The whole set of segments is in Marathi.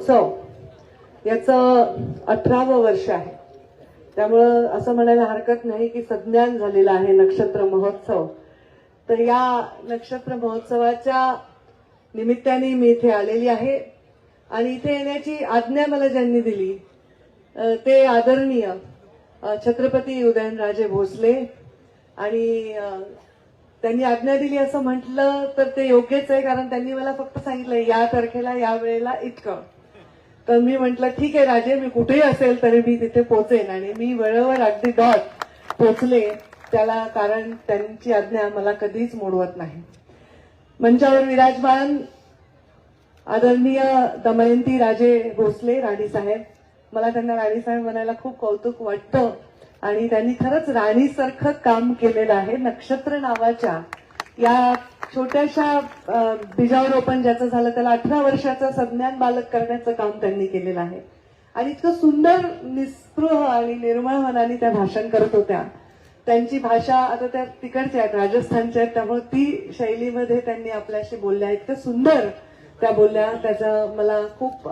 महोत्सव याचं अठरावं वर्ष आहे. त्यामुळं असं म्हणायला हरकत नाही की सज्ञान झालेलं आहे नक्षत्र महोत्सव. तर या नक्षत्र महोत्सवाच्या निमित्ताने मी इथे आलेली आहे. आणि इथे येण्याची आज्ञा मला ज्यांनी दिली ते आदरणीय छत्रपती उदयनराजे भोसले. आणि त्यांनी आज्ञा दिली असं म्हटलं तर ते योग्यच आहे कारण त्यांनी मला फक्त सांगितलं या तारखेला या वेळेला इतकं. तर मी म्हंटल ठीक आहे राजे मी कुठेही असेल तरी मी तिथे पोचेन. आणि मी वेळेवर अगदी डॉट पोचले. त्याला कारण त्यांची आज्ञा मला कधीच मोडवत नाही. मंचावर विराजमान आदरणीय दमयंती राजे भोसले राणी साहेब. मला त्यांना राणी साहेब म्हणायला खूप कौतुक वाटतं. आणि त्यांनी खरंच राणीसारखं काम केलेलं आहे. नक्षत्र नावाच्या या छोट्याशा अ, बीजावरोपण ज्याचं झालं त्याला अठरा वर्षाचा संज्ञान बालक करण्याचं काम त्यांनी केलेलं आहे. आणि इतकं सुंदर निस्पृह आणि निर्मळ मनाने त्या भाषण करत होत्या. त्यांची भाषा आता त्या तिकडच्या आहेत राजस्थानच्या आहेत त्यामुळे ती शैलीमध्ये त्यांनी आपल्याशी बोलल्या. इतकं सुंदर त्या बोलल्या. त्याचा मला खूप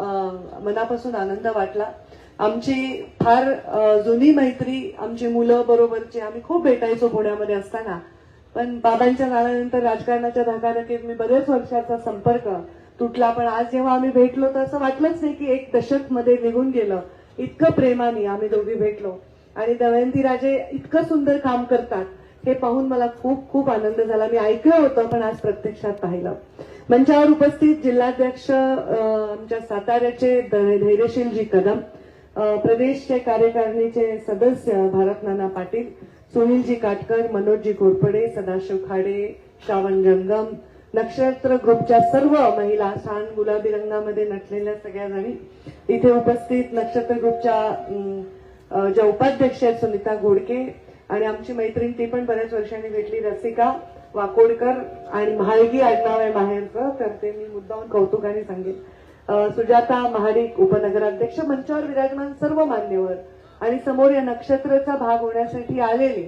मनापासून आनंद वाटला. आमची फार जुनी मैत्री आमची मुलं बरोबरची आम्ही खूप भेटायचो पुण्यामध्ये असताना. पण बाबांच्या जाण्यानंतर राजकारणाच्या धकाधकीत मी बरेच वर्षाचा संपर्क तुटला पण आज जेव्हा आम्ही भेटलो तर असं वाटलंच नाही की एक दशकमध्ये निघून गेलं. इतकं प्रेमाने आम्ही दोघी भेटलो. आणि दमयंती राजे इतकं सुंदर काम करतात हे पाहून मला खूप खूप आनंद झाला. मी ऐकलं होतं पण आज प्रत्यक्षात पाहिलं. मंचावर उपस्थित जिल्हाध्यक्ष अं, आमच्या साताऱ्याचे धैर्यशीलजी कदम प्रदेशचे कार्यकारिणीचे सदस्य भारतनाना पाटील सुनीलजी काटकर मनोजजी घोरपडे सदाशिव खाडे श्रावण जंगम नक्षत्र ग्रुपच्या सर्व महिला छान गुलाबी रंगामध्ये नटलेल्या सगळ्या जणी इथे उपस्थित. नक्षत्र ग्रुपच्या ज्या उपाध्यक्ष आहेत सुनीता घोडके आणि आमची मैत्रीण ती पण बऱ्याच वर्षांनी भेटली रसिका वाकोडकर आणि म्हाळगी आडनाव आहे माहेरचं. तर ते मी मुद्दाहून कौतुकाने सांगेन. सुजाता महाडिक उपनगराध्यक्ष मंचावर विराजमान सर्व मान्यवर आणि समोर या नक्षत्राचा भाग होण्यासाठी आलेले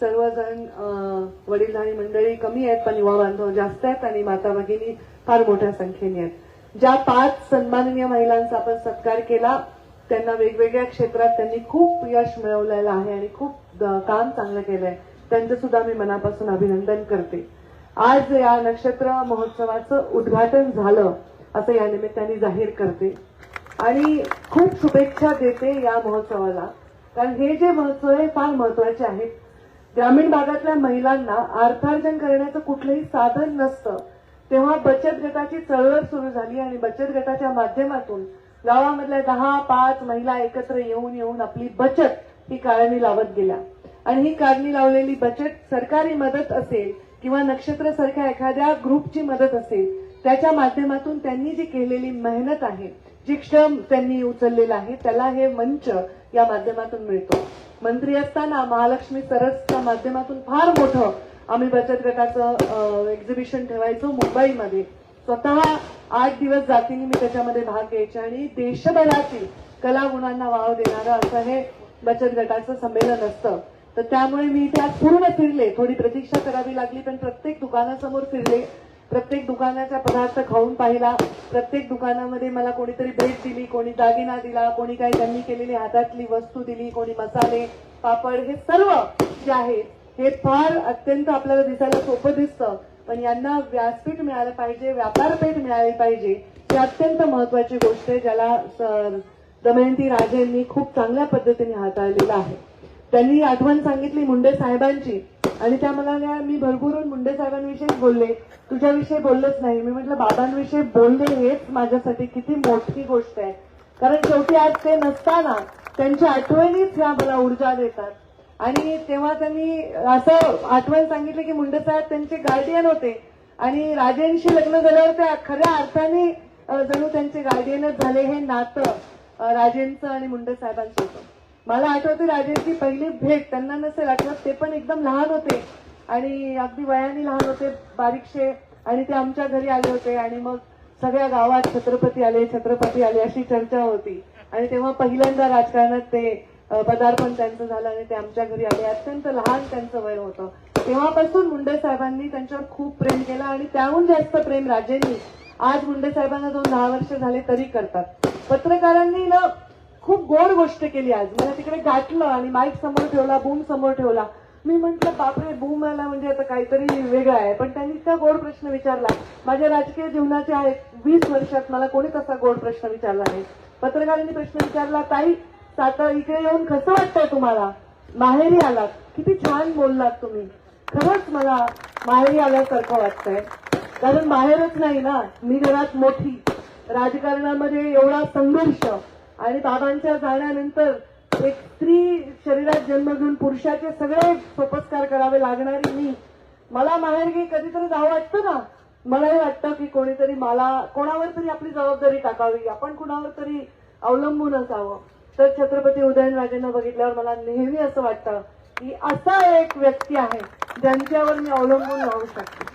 सर्वजण वडील वडीलधारी मंडळी कमी आहेत पण युवा बांधव जास्त आहेत आणि माता भगिनी फार मोठ्या संख्येने आहेत. ज्या पाच सन्माननीय महिलांचा आपण सत्कार केला त्यांना वेगवेगळ्या क्षेत्रात त्यांनी खूप यश मिळवलेलं आहे आणि खूप काम चांगलं केलंय. त्यांचं सुद्धा मी मनापासून अभिनंदन करते. आज या नक्षत्र महोत्सवाचं उद्घाटन झालं असं या निमित्ताने जाहीर करते. आणि खूप शुभेच्छा देते या महोत्सवाला. कारण हे जे महोत्सव आहे फार महत्त्वाचे आहेत. ग्रामीण भागातल्या महिलांना अर्थार्जन करण्याचं कुठलंही साधन नसतं. तेव्हा बचत गटाची चळवळ सुरू झाली आणि बचत गटाच्या माध्यमातून गावामधल्या दहा पाच महिला एकत्र येऊन येऊन आपली बचत ही कारणी लावत गेल्या. आणि ही काढणी लावलेली बचत सरकारी मदत असेल किंवा नक्षत्र सारख्या एखाद्या ग्रुपची मदत असेल त्याच्या माध्यमातून त्यांनी जी केलेली मेहनत आहे जी क्षम त्यांनी उचललेला आहे त्याला हे मंच या माध्यमातून मिळतो. मंत्री असताना महालक्ष्मी सरसच्या माध्यमातून फार मोठं आम्ही बचत गटाचं एक्झिबिशन ठेवायचो मुंबईमध्ये. स्वतः आठ दिवस जातीने मी त्याच्यामध्ये भाग घ्यायचे आणि देशभरातील कलागुणांना वाव देणारं असं हे बचत गटाचं संमेलन असतं. तर त्यामुळे मी त्यात पूर्ण फिरले. थोडी प्रतीक्षा करावी लागली पण प्रत्येक दुकानासमोर फिरले. प्रत्येक दुकानाचा पदार्थ खाऊन पाहिला. प्रत्येक दुकानामध्ये मला कोणीतरी भेट दिली कोणी दागिना दिला कोणी काही त्यांनी केलेली हातातली वस्तू दिली कोणी मसाले पापड हे सर्व जे आहे हे फार अत्यंत आपल्याला दिसायला सोपं दिसतं. पण यांना व्यासपीठ मिळालं पाहिजे व्यापारपेठ मिळाली पाहिजे ही अत्यंत महत्वाची गोष्ट आहे ज्याला दमयंती राजेंनी खूप चांगल्या पद्धतीने हाताळलेलं आहे. त्यांनी आठवण सांगितली मुंडे साहेबांची आणि त्या म्हणाल्या मी भरभरून मुंडे साहेबांविषयी बोलले. तुझ्याविषयी बोललंच नाही. मी म्हटलं बाबांविषयी बोलले हेच माझ्यासाठी किती मोठी गोष्ट आहे. कारण शेवटी आज ते नसताना त्यांच्या आठवणीच ह्या मला ऊर्जा देतात. आणि तेव्हा त्यांनी असं आठवण सांगितलं की मुंडे साहेब त्यांचे गार्डियन होते. आणि राजेंशी लग्न झाल्यावर त्या खऱ्या अर्थाने जणू त्यांचे गार्डियनच झाले हे नातं राजेंचं आणि मुंडे साहेबांचं होतं. मला आठवते राजेंची पहिली भेट त्यांना नसेल आठवत ते पण एकदम लहान होते. आणि अगदी वयाने लहान होते बारीकशे. आणि ते आमच्या घरी आले होते. आणि मग सगळ्या गावात छत्रपती आले छत्रपती आले अशी चर्चा होती. आणि तेव्हा पहिल्यांदा राजकारणात ते पदार्पण त्यांचं झालं आणि ते आमच्या घरी आले. अत्यंत लहान त्यांचं वय होतं. तेव्हापासून मुंडे साहेबांनी त्यांच्यावर खूप प्रेम केला आणि त्याहून जास्त प्रेम राजेंनी आज मुंडे साहेबांना दोन दहा वर्ष झाले तरी करतात. पत्रकारांनी ना खूप गोड गोष्ट केली आज. मला तिकडे गाठलं आणि माईक समोर ठेवला बूम समोर ठेवला. मी म्हंटल बापरे बूम आला म्हणजे आता काहीतरी वेगळं आहे. पण त्यांनी इतका गोड प्रश्न विचारला. माझ्या राजकीय जीवनाच्या आहेत वीस वर्षात मला कोणी तसा गोड प्रश्न विचारला नाही. पत्रकारांनी प्रश्न विचारला ताई आता इकडे येऊन कसं वाटतंय तुम्हाला? माहेरी आलात. किती छान बोललात तुम्ही. खरंच मला माहेरी आल्यासारखं वाटतंय. कारण माहेरच नाही ना मी घरात मोठी. राजकारणामध्ये एवढा संघर्ष. आणि बाबांच्या जाण्यानंतर एक स्त्री शरीरात जन्म घेऊन पुरुषाचे सगळे सोपस्कार करावे लागणारी मी. मला माहेरगी कधीतरी जावं वाटतं ना? मलाही वाटतं की कोणीतरी मला कोणावर तरी आपली जबाबदारी टाकावी आपण कुणावर तरी अवलंबून असावं. तर छत्रपती उदयनराजेंना बघितल्यावर मला नेहमी असं वाटतं की असा एक व्यक्ती आहे ज्यांच्यावर मी अवलंबून राहू शकते.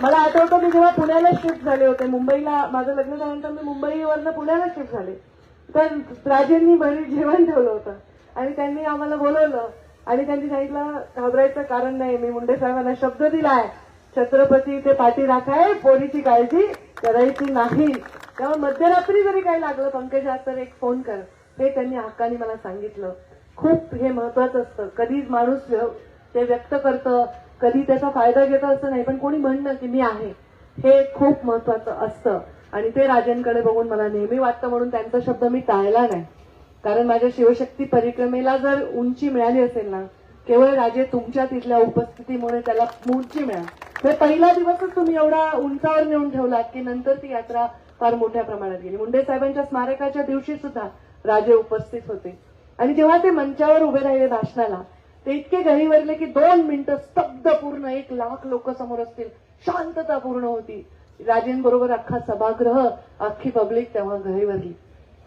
मला आठवतं मी जेव्हा पुण्याला शिफ्ट झाले होते मुंबईला माझं लग्न झाल्यानंतर मी मुंबईवरनं पुण्याला शिफ्ट झाले. तर राजेंनी बरीच जेवण ठेवलं होतं. आणि त्यांनी आम्हाला बोलवलं. आणि त्यांनी सांगितलं घाबरायचं कारण नाही. मी मुंडे साहेबांना शब्द दिलाय. छत्रपती ते पाठी राखाय पोरीची काळजी करायची नाही. तेव्हा मध्यरात्री जरी काही लागलं पंकजा तर एक फोन कर. हे त्यांनी हक्काने मला सांगितलं. खूप हे महत्वाचं असतं. कधीच माणूस व्य- ते व्यक्त करतं. कधी त्याचा फायदा घेतं असं नाही. पण कोणी म्हणणं की मी आहे. हे खूप महत्वाचं असतं. आणि ते राजांकडे बघून मला नेहमी वाटतं म्हणून त्यांचा शब्द मी टाळला नाही. कारण माझ्या शिवशक्ती परिक्रमेला जर उंची मिळाली असेल ना केवळ राजे तुमच्या तिथल्या उपस्थितीमुळे त्याला उंची मिळा तर पहिला दिवसच तुम्ही एवढा उंचावर नेऊन ठेवलात की नंतर ती यात्रा फार मोठ्या प्रमाणात गेली. मुंडे साहेबांच्या स्मारकाच्या दिवशी सुद्धा राजे उपस्थित होते. आणि जेव्हा ते मंचावर उभे राहिले भाषणाला ते इतके घरीवरले की दोन मिनिटं स्तब्ध पूर्ण एक लाख लोक समोर असतील शांतता पूर्ण होती. राजेंबरोबर अख्खा सभागृह अख्खी पब्लिक तेव्हा घरीवरली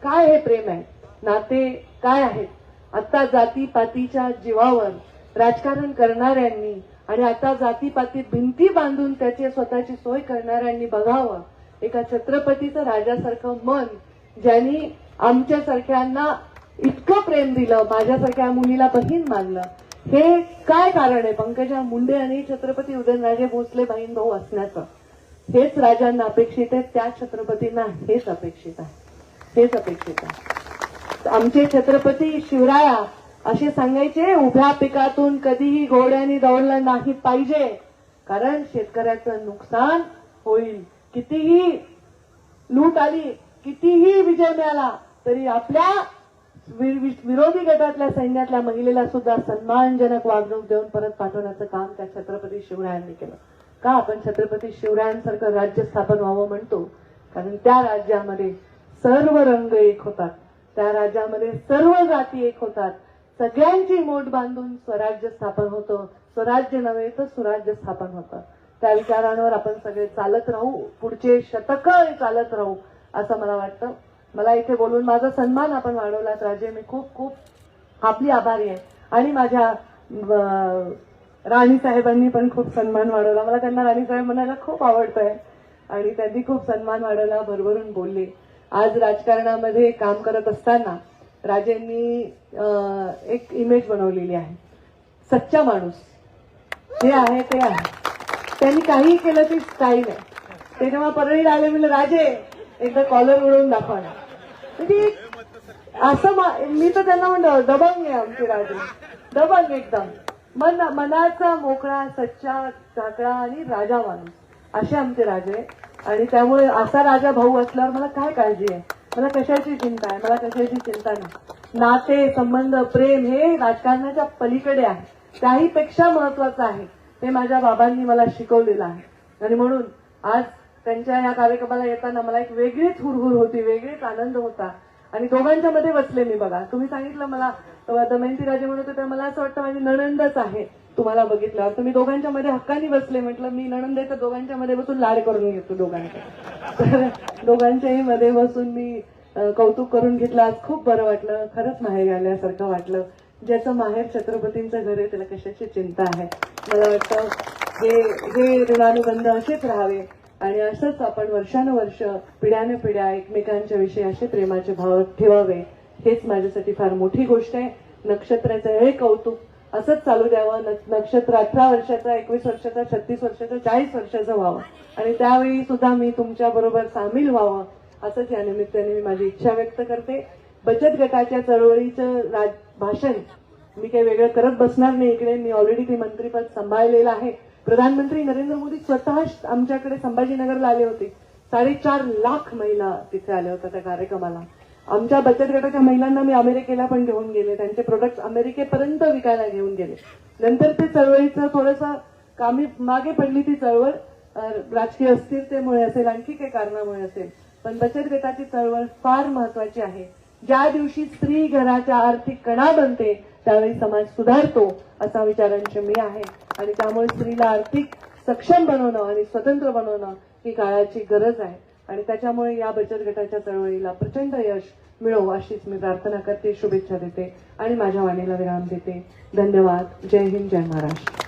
काय हे प्रेम आहे? नाते काय आहेत? आता जातीपातीच्या जीवावर राजकारण करणाऱ्यांनी आणि आता जातीपातीत भिंती बांधून त्याची स्वतःची सोय करणाऱ्यांनी बघावं. एका छत्रपतीचं राजासारखं मन ज्यांनी आमच्यासारख्यांना इतकं प्रेम दिलं माझ्यासारख्या मुलीला बहीण मानलं. हे काय कारण आहे? पंकजा मुंडे आणि छत्रपती उदयनराजे भोसले बहीण भाऊ असण्याचं. हेच राजांना अपेक्षित आहे त्या छत्रपतींना हेच अपेक्षित आहे. हेच अपेक्षित आहे. आमचे छत्रपती शिवराया असे सांगायचे उभ्या पिकातून कधीही घोड्यांनी दौडलं नाही पाहिजे. कारण शेतकऱ्याचं नुकसान होईल. कितीही लूट आली कितीही विजय मिळाला तरी आपल्या वि- विरोधी गटातल्या सैन्यातल्या महिलेला सुद्धा सन्मानजनक वागणूक देऊन परत पाठवण्याचं काम त्या छत्रपती शिवरायांनी केलं. का आपण छत्रपती शिवरायांसारखं राज्य स्थापन व्हावं म्हणतो? कारण त्या राज्यामध्ये सर्व रंग एक होतात. त्या राज्यामध्ये सर्व जाती एक होतात. सगळ्यांची मोठ बांधून स्वराज्य स्थापन होतं. स्वराज्य नव्हे तर सुराज्य स्थापन होतं. त्या विचारांवर आपण सगळे चालत राहू. पुढचे शतक चालत राहू असं मला वाटतं. मला इथे बोलून माझा सन्मान आपण वाढवलात राजे. मी खूप खूप आपली आभारी आहे. आणि माझ्या राणी साहेबांनी पण खूप सन्मान वाढवला. मला त्यांना राणी साहेब म्हणायला खूप आवडतंय. आणि त्यांनी खूप सन्मान वाढवला भरभरून बोलले. आज राजकारणामध्ये काम करत असताना राजेंनी एक इमेज बनवलेली आहे. सच्चा माणूस. जे आहे ते आहे. त्यांनी काही केलं ते स्टाईल आहे ते जेव्हा परळीला आले म्हणलं राजे एकदा कॉलर उडवून दाखवा म्हणजे असं मा- मी तर त्यांना म्हणलं दबंग आहे आमचे राजे. दबंग एकदम. मन मनाचा मोकळा सच्चा चाकळा आणि राजा माणूस. असे आमचे राजे. आणि त्यामुळे असा राजा भाऊ असल्यावर मला काय काळजी आहे? मला कशाची चिंता आहे? मला कशाची चिंता नाही. नाते संबंध प्रेम हे राजकारणाच्या पलीकडे आहे. त्याहीपेक्षा महत्वाचं आहे. ते माझ्या बाबांनी मला शिकवलेलं आहे. आणि म्हणून आज त्यांच्या या कार्यक्रमाला येताना मला एक वेगळीच हुरहुर होती वेगळीच आनंद होता. आणि दोघांच्या मध्ये बसले मी बघा. तुम्ही सांगितलं मला तेव्हा दमयंती राजे म्हणत होत्या मला असं वाटतं माझी नणंदच आहे. तुम्हाला बघितल्यावर तुम्ही दोघांच्या मध्ये हक्कानी बसले म्हटलं मी नणंद आहे तर दोघांच्या मध्ये बसून लाड करून घेतो दोघांच्या तर दोघांच्याही मध्ये बसून मी कौतुक करून घेतलं. आज खूप बरं वाटलं. खरंच माहेर आल्यासारखं वाटलं. ज्याचं माहेर छत्रपतींचं घर आहे त्याला कशाची चिंता आहे? मला वाटतं हे हे ऋणानुबंध असेच राहावे. आणि असंच आपण वर्षानुवर्ष पिढ्याने पिढ्या एकमेकांच्या विषयी असे प्रेमाचे भाव ठेवावे. हेच माझ्यासाठी फार मोठी गोष्ट आहे. नक्षत्राचं हे कौतुक असंच चालू द्यावं. नक्षत्र अठरा वर्षाचा एकवीस वर्षाचा छत्तीस वर्षाचा चाळीस वर्षाचा व्हावं. आणि त्यावेळी सुद्धा मी तुमच्या बरोबर सामील व्हावं असंच या निमित्ताने मी माझी इच्छा व्यक्त करते. बचत गटाच्या चळवळीचं राज- भाषण मी काही वेगळं करत बसणार नाही इकडे. मी ऑलरेडी ते मंत्रीपद सांभाळलेलं आहे. प्रधानमंत्री नरेंद्र मोदी स्वतः आमच्याकडे संभाजीनगरला आले होते. साडेचार लाख महिला तिथे आल्या होत्या त्या कार्यक्रमाला. आमच्या बचत गटाच्या महिलांना मी अमेरिकेला पण घेऊन गेले. त्यांचे प्रोडक्ट अमेरिकेपर्यंत विकायला घेऊन गेले. नंतर ते चळवळीचं थोडंसं कामी मागे पडली ती चळवळ. राजकीय अस्थिरतेमुळे असेल आणखी काही कारणामुळे असेल. पण बचत गटाची चळवळ फार महत्वाची आहे. ज्या दिवशी स्त्री घराच्या आर्थिक कणा बनते त्यावेळी समाज सुधारतो असा विचारांची मी आहे. आणि त्यामुळे स्त्रीला आर्थिक सक्षम बनवणं आणि स्वतंत्र बनवणं ही काळाची गरज आहे. आणि त्याच्यामुळे या बचत गटाच्या चळवळीला प्रचंड यश मिळो अशीच मी प्रार्थना करते शुभेच्छा देते आणि माझ्या वाणीला विराम देते. धन्यवाद. जय हिंद जय महाराष्ट्र.